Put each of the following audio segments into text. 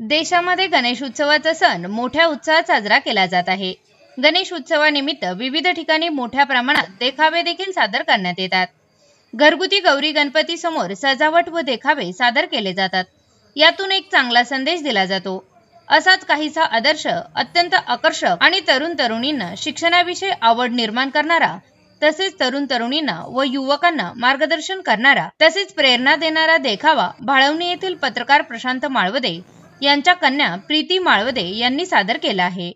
देशामध्ये गणेश उत्सवाचा सण मोठ्या उत्साहात साजरा केला जात आहे. गणेश उत्सवानिमित्त विविध ठिकाणी मोठ्या प्रमाणात देखावे देखील सादर करण्यात येतात. घरगुती गौरी गणपती समोर सजावट व देखावे सादर केले जातात. यातून एक चांगला संदेश दिला जातो. असाच काहीसा आदर्श अत्यंत आकर्षक आणि तरुण तरुणींना शिक्षणाविषयी आवड निर्माण करणारा तसेच तरुण तरुणींना व युवकांना मार्गदर्शन करणारा तसेच प्रेरणा देणारा देखावा भाळवणी येथील पत्रकार प्रशांत माळवदे यांच्या कन्या प्रीती माळवदे यांनी सादर केला आहे.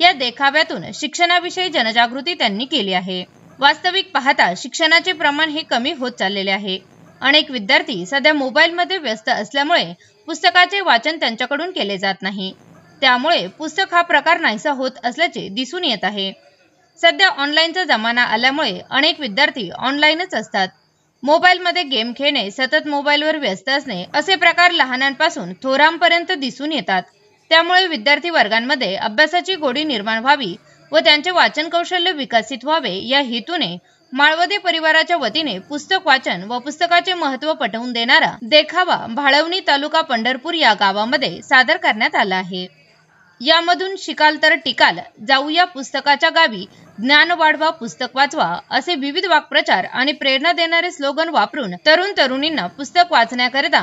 या देखाव्यातून शिक्षणाविषयी जनजागृती त्यांनी केली आहे. वास्तविक पाहता शिक्षणाचे प्रमाण हे कमी होत चाललेले आहे. अनेक विद्यार्थी सध्या मोबाईलमध्ये व्यस्त असल्यामुळे पुस्तकाचे वाचन त्यांच्याकडून केले जात नाही. त्यामुळे पुस्तक हा प्रकार नाहीसा होत असल्याचे दिसून येत आहे. सध्या ऑनलाईनचा जमाना आल्यामुळे अनेक विद्यार्थी ऑनलाईनच असतात. मोबाईलमध्ये गेम खेळणे सतत मोबाईलवर व्यस्त असणे असे प्रकार लहानांपासून थोरांपर्यंत दिसून येतात. त्यामुळे विद्यार्थी वर्गांमध्ये अभ्यासाची गोडी निर्माण व्हावी व त्यांचे वाचन कौशल्य विकसित व्हावे या हेतूने माळवदे परिवाराच्या वतीने पुस्तक वाचन व पुस्तकाचे महत्त्व पटवून देणारा देखावा भाळवणी तालुका पंढरपूर या गावामध्ये सादर करण्यात आला आहे. यामधून शिकाल तर टिकाल. जाऊया पुस्तकाच्या गावी. ज्ञान वाढवा पुस्तक वाचवा असे विविध वाक्प्रचार आणि प्रेरणा देणारे स्लोगन वापरून तरुण तरुणींना पुस्तक वाचण्याकरिता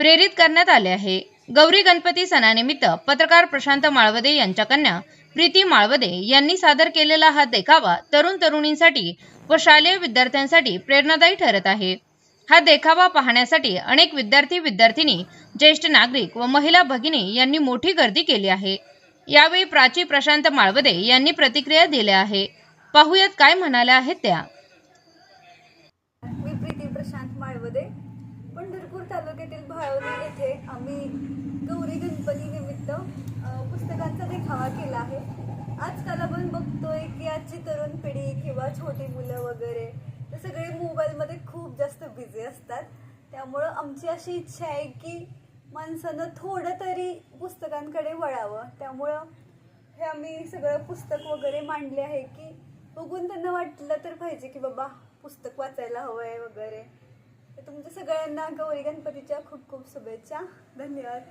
प्रेरित करण्यात आले आहे. गौरी गणपती सणानिमित्त पत्रकार प्रशांत माळवदे यांच्या कन्या प्रीती माळवदे यांनी सादर केलेला हा देखावा तरुण तरुणींसाठी व शालेय विद्यार्थ्यांसाठी प्रेरणादायी ठरत आहे. हा देखावा पाहण्यासाठी अनेक विद्यार्थी विद्यार्थिनी ज्येष्ठ नागरिक व महिला भगिनी यांनी मोठी गर्दी केली आहे. यावेळी प्राची प्रशांत माळवदे यांनी प्रतिक्रिया दिल्या आहे. पाहुयात काय म्हणाल्या आहेत त्या. मी प्रीती प्रशांत माळवदे पंढरपूर तालुक्यातील भाळवली येथे आम्ही गौरी गणपती निमित्त पुस्तकांचा देखावा केला आहे. आजकाल आपण बघतोय की आजची तरुण पिढी किंवा छोटी मुलं वगैरे ते सगळे मोबाईलमध्ये खूप जास्त बिझी असतात. त्यामुळं आमची अशी इच्छा आहे की माणसानं थोडं तरी पुस्तकांकडे वळावं. त्यामुळं हे आम्ही सगळं पुस्तक वगैरे मांडले आहे की बघून त्यांना वाटलं तर पाहिजे की बाबा पुस्तक वाचायला हवं आहे वगैरे. तर तुमच्या सगळ्यांना गौरी गणपतीच्या खूप खूप शुभेच्छा. धन्यवाद.